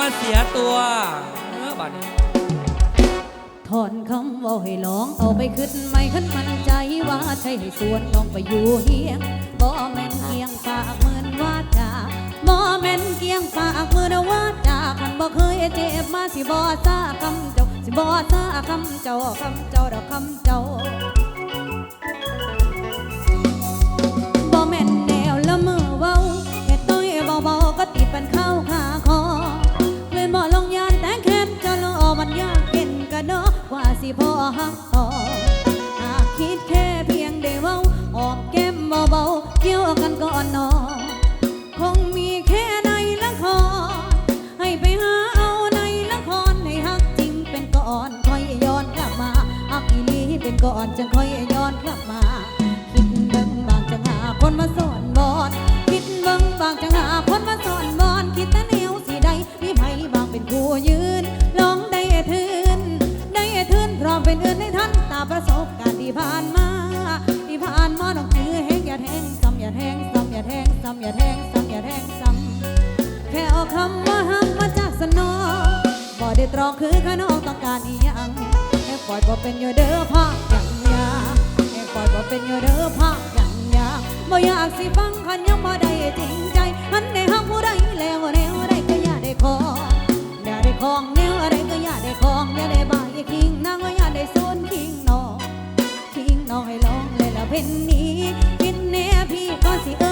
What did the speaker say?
มาเสียตัวเออบัดนี้ถอนคำว่าให้ลองเอาไปขึ้นไม่ขึ้นมันใจว่าใช่ให้สวนน้องไปอยู่เฮียงบ่แม่นเกียงฝากเหมือนว่าจาบ่แม่นเกียงฝากมือนว่าจาคันบ่เคยเจ็บมาสิบ่ซาคำเจ้าสิบ่ซาคำเจ้าคำเจ้าดอกคำเจ้า ก่อนจึงค่อยย้อนกลับมา คิดเบิ่งบางจังหาคนมาสอนบอนคิดเบิ่งบางจังหาคนมาสอนบอนคิดแต่แนวสิได้มีไผบางเป็นผู้ยืนลองได้ทืนได้ทืนพร้อมเป็นอื่นในท่านตามประสบการณ์ที่ผ่านมาที่ผ่านมาต้องถือแหงอย่าแทงซ้ำอย่าแทงซ้ำอย่าแทงซ้ำอย่าแทงซ้ำอย่าแทงซ้ำแค่เอาคำว่าหักมาจากสนอบ่ได้ตรองคือขนองต้องการอีหยัง ปล่อยบ่เป็นอยู่เด้อภาคอย่างยาแค่ปล่อยบ่เป็นอยู่เด้อพักอย่างยาบ่อยากสิฟังคันยังบ่ได้จริงใจหันได้ฮักผู้ใดแล้วแนวใดก็อย่าได้ขออย่าได้ของแนวอะไรก็อย่าได้ของอย่าได้บ่ายอย่าคิงนางก็อย่าได้โซนคิงนอคิงนอให้ลองเลยละเพ็นนี้คิดแน่พี่ก็สิเอ่ย